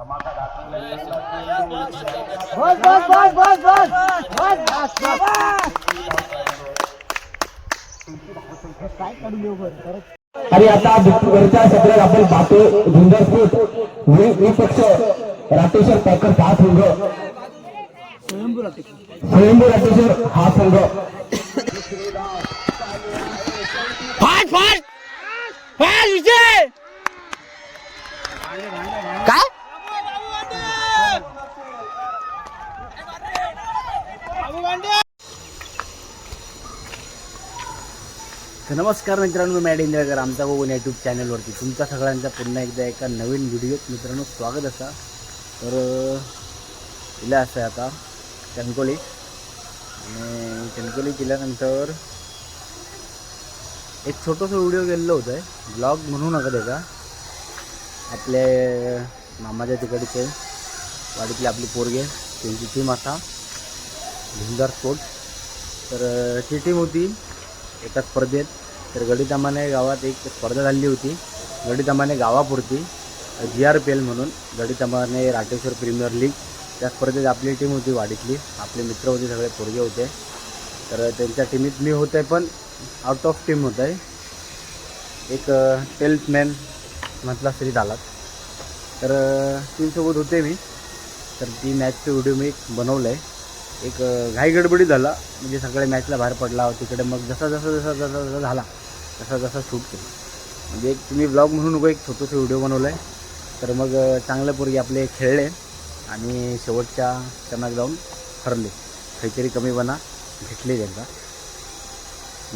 बस बस बस बस बस बस बस काय करू आणि आता वरच्या सत्रात आपण पाहतो झुंजरपूर विपक्ष राटेश्वर पॅकर हा संघ. स्वयंभू राटेश्वर हा संघ. फाट फाट फाट विजय! तर नमस्कार मित्रांनो मी मॅड इंदिराकर आमचा बघून यूट्यूब चॅनलवरती तुमचा सगळ्यांचा पुन्हा एकदा एका नवीन व्हिडिओत मित्रांनो स्वागत असा. तर अं, इला असं आहे आता कणकोली. आणि कणकोली केल्यानंतर एक छोटंसं व्हिडिओ गेलेलं होतं. आहे ब्लॉग म्हणू नका त्याचा. आपले मामाच्या तिकडचे वाडीतले आपली पोरगे त्यांची टीम आता. झुंजार स्पोर्ट तर ती टीम होती. एका स्पर्धेत. तर गडीतामाने गावात एक स्पर्धा झाली होती. गडीतामाने गावापुरती जी आर पी एल म्हणून गडीतामाने राटेश्वर प्रीमियर लीग. त्या स्पर्धेत आपली टीम होती वाडीतली. आपले मित्र होते सगळे पोरगे होते. तर त्यांच्या टीमीत मी होते पण आउट ऑफ टीम होत आहे एक टेल्थ मॅन म्हटला तरी झालात तर टीमसोबत होते मी. तर ती मॅचचं व्हिडिओ मी एक बनवलं आहे एक घाई गडबडी झाला. म्हणजे सगळ्या मॅचला बाहेर पडला तिकडे. मग जसा जसा जसा जसा जसा झाला तसा जसा शूट केला. म्हणजे एक तुम्ही ब्लॉग म्हणून नको एक छोटंसं व्हिडिओ बनवला आहे तर मग चांगल्या पोरगी आपले खेळले आणि शेवटच्या क्षणात जाऊन हरले. काहीतरी कमी बना भेटले त्यांचा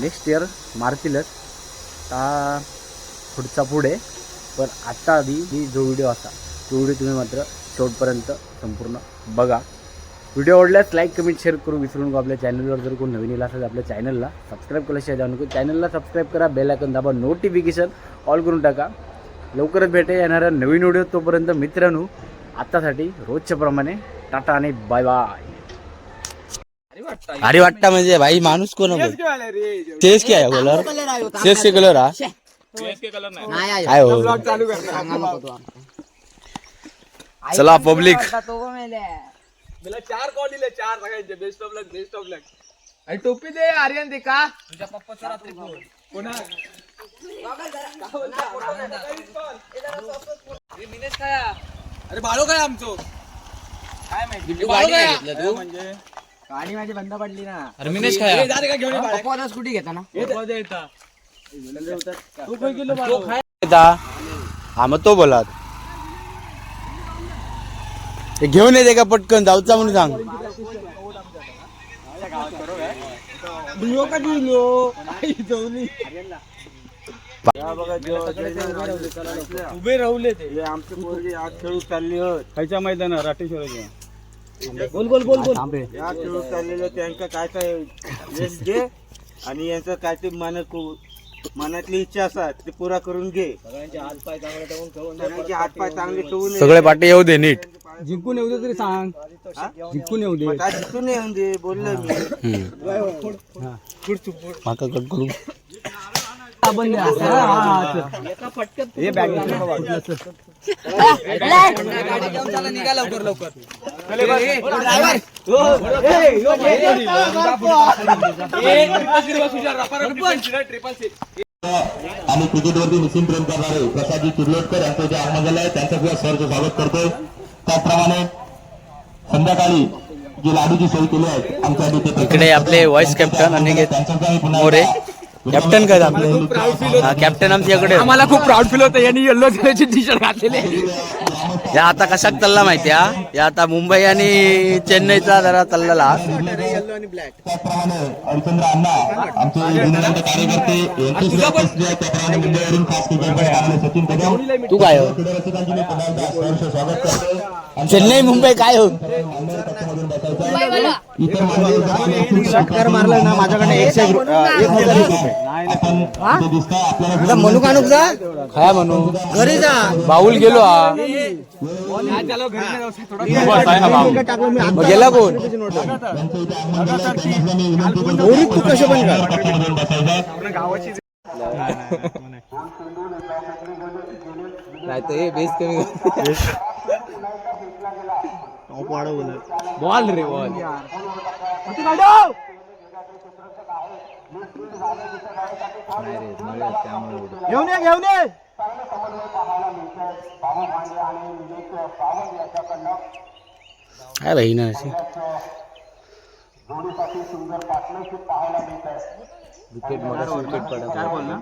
नेक्स्ट इयर मारतीलच. आता पुढचा पुढे. पण आत्ता आधी ही जो व्हिडिओ असा तो व्हिडिओ तुम्ही मात्र शेवटपर्यंत संपूर्ण बघा. व्हिडिओ आवडल्यास लाईक कमेंट शेअर करू विसरू नको आपल्या चॅनलवर जर कोण नवीन येला असेल तर आपल्या चॅनलला सबस्क्राईब केल्याशिवाय जाऊ नको चॅनलला सबस्क्राईब करा बेल आयकन दाबा नोटिफिकेशन ऑल करून टाका लवकरच भेटे येणाऱ्या नवीन व्हिडिओ तोपर्यंत मित्रांनो आत्तासाठी रोजच्या प्रमाणे टाटा आणि बाय बाय अरे वाटता म्हणजे भाई माणूस कोण तेच काय बोलर तेच के कलर हा काय हो चला पब्लिक मला चार कॉल दिले चार सगळ्यांचे. Best of luck best of luck आणि टोपी दे आर्यन दे का? तुझ्या पप्पाचा रात्री फोन. कोणा अरे बाळो काय आमचो? काय माहिती? बाळो काय? म्हणजे? गाडी माझी बंद पडली ना. अरे मिनेश काय? रे का घेऊन ये बाळा. पप्पा स्कूटी घेता ना. तू काय केलं बाळो? हा मग तो बोलात ते घेऊन येते का पटकन? जाऊचा म्हणून सांग. दिलो का दिलो आई, जाऊनी. उभे राहुले ते. आमची पोरगी आज खेळू चालली होत खायच्या मैदानात राटेश्वराच्या. बोल बोल बोल बोल या खेळू चाललेलं त्यांचं काय काय यश घे. आणि यांचं काय ते मन मनातली इच्छा असतात ते पुरा करून घे. सगळ्यांचे हात पाय चांगले ठेवून सगळे पाटे येऊ दे नीट. जिंकून येऊ दे तरी सांग. जिंकून येऊ दे. काय जिंकून येऊन दे बोललो मी. माका कट करू. हे बॅग निघा लवकर लवकर आणि क्रिकेटवरती निश्चित प्रेम करणारे प्रसादजी किर्लोटकर यांचं जे आगमन झालं आहे त्यांचं सुद्धा सहर्ष स्वागत करतोय. त्याचप्रमाणे संध्याकाळी जी लाडूची सोय केली आहे आमच्यासाठी ते इकडे आपले व्हाईस कॅप्टन अनिकेत त्यांचं सुद्धा पुन्हा मोरे. कॅप्टन काय आपले हा, कॅप्टन आमच्या इकडे आम्हाला खूप प्राऊड फील होतं. यांनी येल्लो कलरची टी शर्ट घातलेली आहे. या आता कशाक चालला माहिती हा? या आता मुंबई आणि चेन्नईचा जरा चाललेला तू काय हो? चेन्नई मुंबई काय हो? इतर मारलं ना माझ्याकडे एकशे आपण इथे दिसतंय आपल्याला म्हणू का नुक जा. काय म्हणू घरी जा. बाऊल गेलो हा. गेला कोण? तू कशा पण नाही तर हे बेस कमी बॉल रे बॉल. घेऊन ये घेऊन ये. काय भाई ना अशी? विकेट मगाशी विकेट पडत काय बोल ना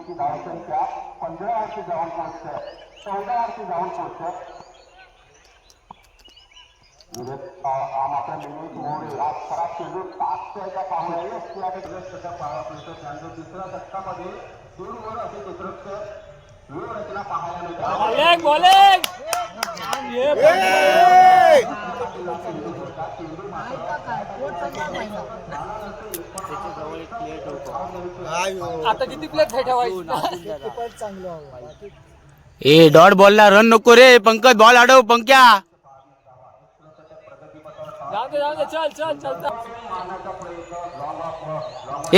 आता किती प्लेट ठेवायची? ए डॉट बॉलला रन नको रे पंकज बॉल अडव पंक्या. जाऊ दे जाऊ दे चल चल चल।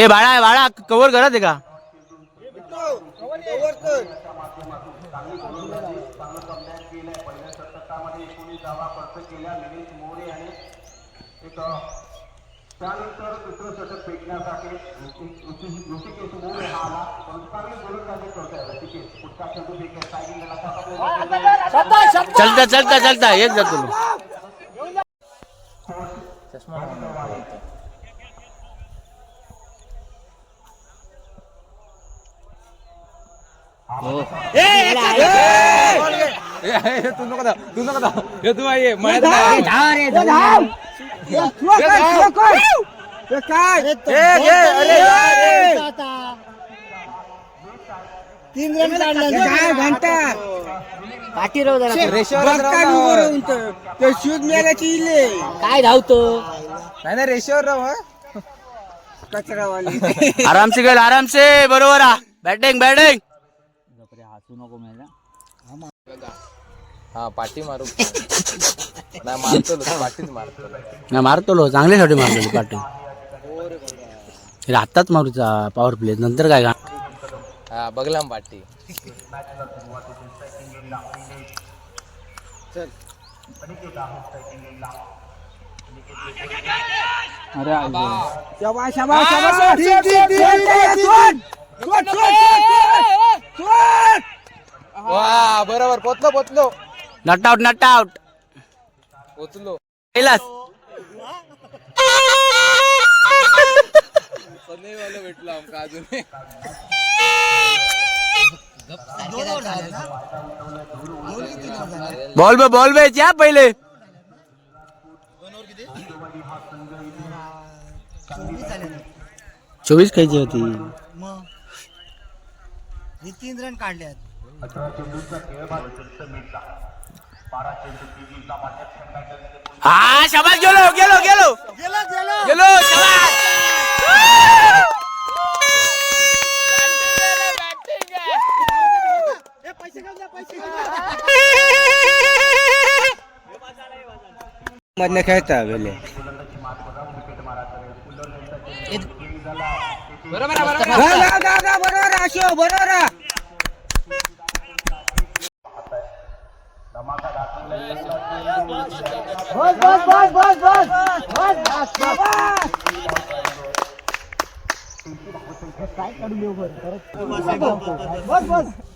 ए बाळा बाळा कव्हर करत आहे का चलता चलता चलता एक जातो मी. तू नको तू नको. हे तू आहे मळ्यात नाही. काय धावतो? नाही ना रेषेवर राव हं. आरामसे गेल आरामसे. बरोबर आ बॅटिंग बॅटिंग हा. पाठी मारू. नाही मारतो पाठीच मारतो ना मारतो लो चांगल्यासाठी मारतो पाठी. आत्ताच मारूचा पॉवर प्ले नंतर काय का हा बघला पाठी वा बरोबर पोचलो पोचलो. नट आउट नट आउट पोचलो. पहिलाच वाला भेटलो आमका अजून बॉल बे बॉल बे या पहिले। चोवीस खायची होती तीन रन काढले हा शाबास गेलो. गेलो गेलो. गेलो शाबास. मधनं खेळता वेले बरोबर अशो बरोबर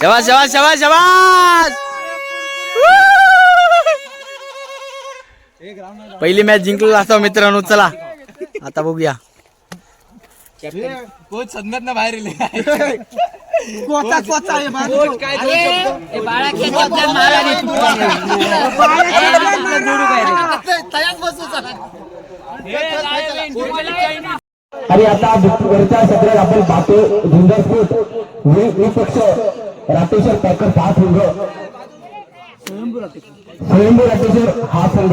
शाबास शाबास शाबास शाबास! पहिली मॅच जिंकलेला असतो मित्रांनो चला. आता बघूया. कोच संगत ना बाहेर इले आणि आता वरच्या सत्रात आपण पाहतो झुंजार फूट विपक्ष राटेश्वर पॅकर हा संघ. स्वयंभू राटेश्वर हा संघ.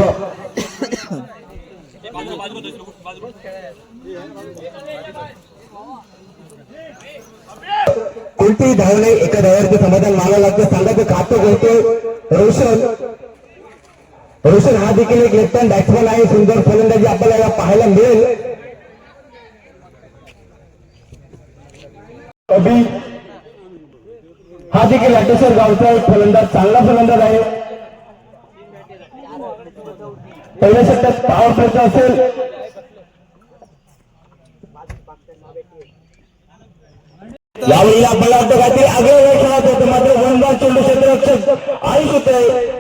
कोणतेही धावणे एका धावावरचं समाधान मानावं लागतं? सांगायचं खातं कोणतं रोशन. रोशन हा देखील एक लेफ्ट हँड बॅट्समॅन आहे. सुंदर फलंदाजी आपल्याला पाहायला मिळेल. अभि हा देखील लाटेश्वर गावचा एक फलंदाज चांगला फलंदाज आहे. पहिल्या षटकात पावर प्लेचा असेल. यावेळी या वाटतं का ते आग्रह मात्र वनबार चेंडू क्षेत्ररक्षक आयुष होते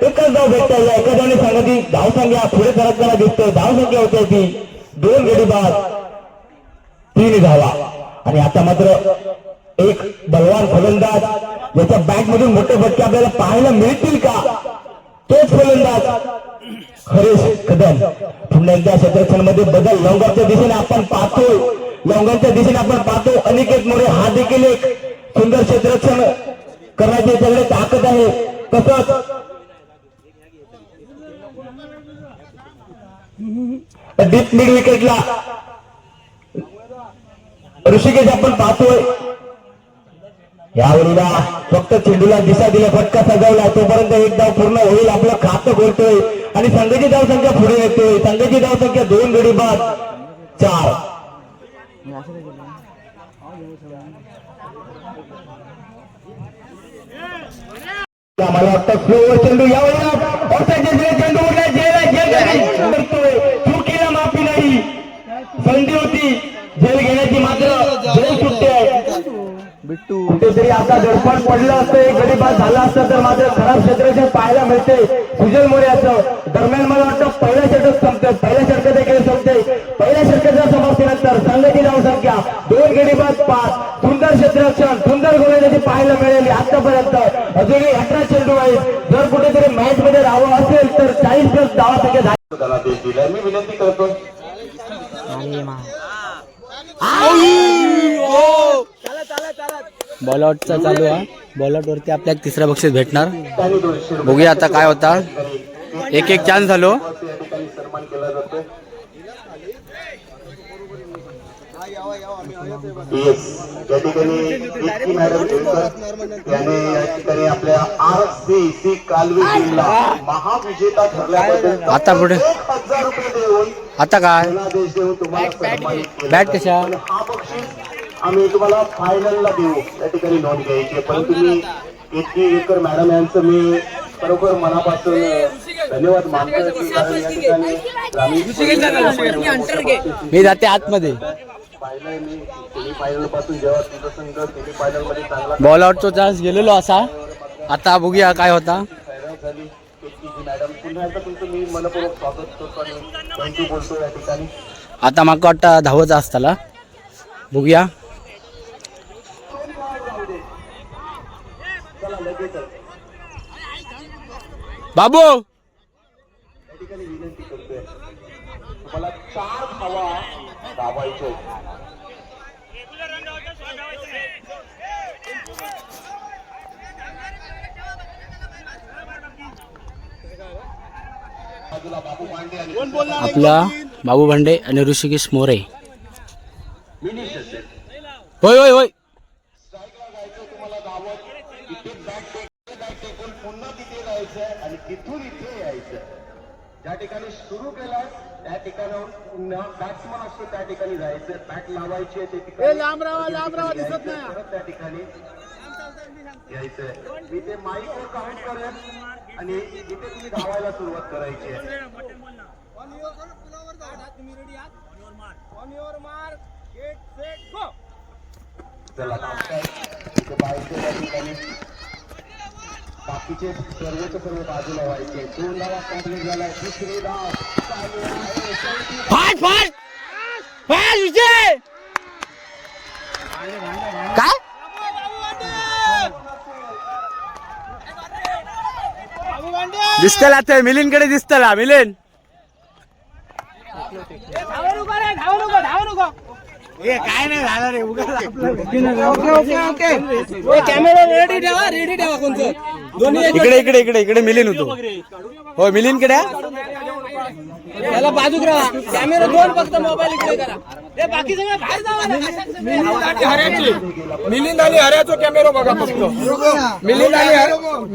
एकच धाव भेटता एखाद्याने सांगितली धावसंख्या पुढे सरकताना दिसतोय धाव संख्या होते ती. दोन गडी बाद तीन धावा. आणि आता मात्र एक बलवान फलंदाज याच्या बॅट मधून मोठे फटके आपल्याला पाहायला मिळतील का? तोच फलंदाज हरेश कदम पुन्हा एकदा क्षेत्रक्षणामध्ये बदल. लवंगाच्या दिशेने आपण पाहतो लवंगाच्या दिशेने आपण पाहतो अनिकेत मोरे हा देखील एक सुंदर क्षेत्ररक्षण करण्याची त्याकडे ताकद आहे. तसंच डीप मिड विकेटला ऋषिकेश आपण पाहतोय. यावेळीला फक्त चेंडूला दिशा दिल्या फटका सजवला तोपर्यंत एक धाव पूर्ण होईल आपलं खातं खोलतोय आणि संघाची धावसंख्या पुढे येतोय. संघाची धावसंख्या दोन गडी बाद. चार. मला वाटतं स्लोवर चेंडू यावेळेला चेंडू. कुठेतरी आता दडपण पडलं असतं एक गडीबाद झाला असतं तर मात्र खराब क्षेत्राचे पाहायला मिळते. सुजल मोरे असं. दरम्यान मला वाटतं पहिल्या षटक संपते. पहिल्या षटक देखील संपते. पहिल्या षटकाच्या समाप्तीनंतर संघाची धावसंख्या दोन गडीबाद पाच. सुंदर क्षेत्ररक्षण सुंदर गोलंदाजी पाहायला मिळेल आतापर्यंत अजूनही अठरा चेंडू आहेत जर कुठेतरी मॅच मध्ये राहावं असेल तर चाळीस प्लस धावा संख्या झाली मी विनंती करतो बॉलआउटचा चालू आहे. बॉलआउट वरती आपल्याला तिसरा बक्षीस भेटणार. बघूया आता काय होता. एक एक चान्स झालो. या ठिकाणी आपल्या आर सी सी कालवी टीमला महाविजेता ठरल्याबद्दल आता पुढे एक हजार रुपये देऊन आता काय? बॅट. कशा? आम्ही तुम्हाला फायनलला देऊ. या ठिकाणी नोंद घ्यायची. पण तुम्ही इतकी विकर मॅडम यांचं मी खरोखर मनापासून धन्यवाद मानतो की कारण या ठिकाणी ग्रामीण मी जाते आतमध्ये. पाहिलंय मी पासून जेव्हा संघमध्ये चांगला बॉलआउटचा चान्स गेलेलो असा. आता बघूया काय होता. फायनल झाली. इतकी जी मॅडम पुन्हा एकदा तुमचं मी मनपूर्वक स्वागत करतो आणि थँक्यू बोलतो या ठिकाणी. आता माका वाटतं धावचा असताला बघूया. बाबू! ठिकाणी विनंती करतोय. चार धावा धावायचे आपला बाबू भांडे आणि ऋषिकेश मोरे. होय होय होय स्ट्राईकला जायचं तुम्हाला गावात इथे बॅट टेक बॅट टेकून पुन्हा तिथे जायचं आणि तिथून इथे यायचं ज्या ठिकाणी सुरू केलाय त्या ठिकाणाहून बॅट्समन असतो त्या ठिकाणी जायचं बॅट लावायची ते ठिकाणी परत त्या ठिकाणी यायचंय. मी ते माईकवर काउंट करेन आणि इथे तुम्ही धावायला सुरुवात करायची चला नाश्ता इथे बाहेरचे त्या ठिकाणी बाकीचे सर्वच सर्व बाजूला व्हायचे. दोन धावा कंप्लीट झालाय. दुसरी धाव. चालू आहे. चौथी फाट फाट विजय! काय? दिसतला ते मिलिंदकडे दिसतला मिलिंद! काय नाही झालं रे आपलं कॅमेरा रेडी ठेवा रेडी ठेवा कोणतं? दोन्ही इकडे इकडे इकडे इकडे मिलिन होतो हो मिलिनकडे याला बाजूक राहा. कॅमेरा दोन फक्त मोबाईल इकडे करा. हे बाकी सगळं बाहेर जावा. मिलिंद आणि हऱ्याचो. कॅमेरा बघा फक्त. मिलिंद आणि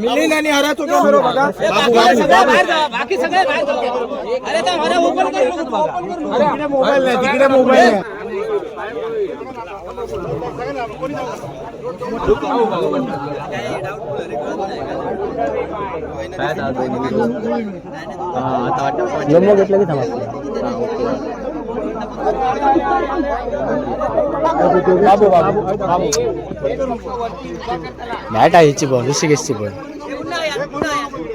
मिलिंद आणि हऱ्याचो कॅमेरा बघा. हे बाकी सगळं बाहेर जावा. बाकी सगळे बाहेर जावा. अरे त्या ओपन करू तू. मोबाईल नाही तिकडे मोबाईल आहे जम्मू घेतलं की थांबा बॅट आहे हिची बॉल ऋषिकेशची बॉल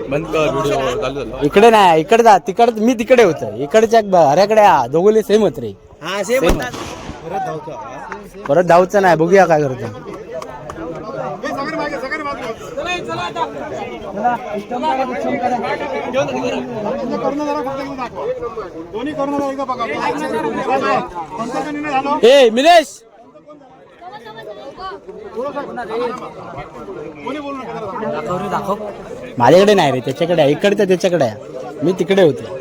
बंद कर व्हिडिओ चालू झाला इकडे नाही इकडे जा तिकडे मी तिकडे होतो. इकडच्या ब- हऱ्याकडे दोघले सेम होत रे. हा सेम. परत धावचं नाही बघूया काय करतो. ए मिलेश! माझ्याकडे नाही रे त्याच्याकडे आहे. इकडे त्याच्याकडे आहे. मी तिकडे होतो.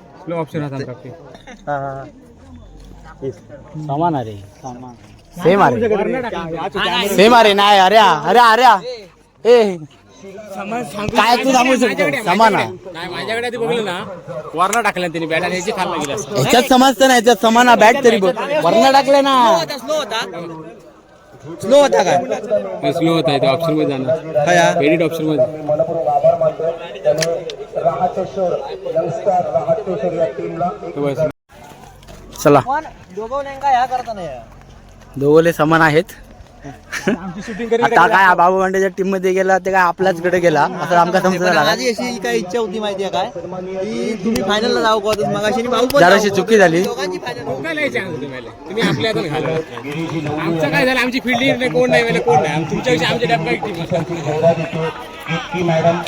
समान अरे सेम अरे सेम अरे नाही अरे अरे अरे ए. काय तू थांबू शकतो? समान आहे. माझ्याकडे ते बघलं ना वरला टाकल्या त्यांनी बॅट आणि याची खाल्ला गेला ह्याच्यात समजतं ना ह्याच्यात समान बॅट तरी बघ. वर्ण टाकले ना. स्लो होता काय स्लो होता ऑप्शनमध्ये जाणार. एडिट ऑप्शनमध्ये. तो बस. चला. दोघं नेमका ह्या करता नाही. दोघले समान आहेत. आता काय बाबू भांडेच्या टीममध्ये गेला ते काय आपल्याच कडे गेला असं आमका समजलं माझी अशी काय इच्छा होती माहितीये काय की तुम्ही फायनलला जाऊ का मगाशी भाऊ पण जराशी चुकी झाली. फायनल. तुम्ही आपल्या हातून घाला. आमचं काय झालं? आमची फिल्डिंग नाही कोण नाही कोण नाही? तुमच्याविषयी आमच्या डब्बा टीम इतकी मॅडम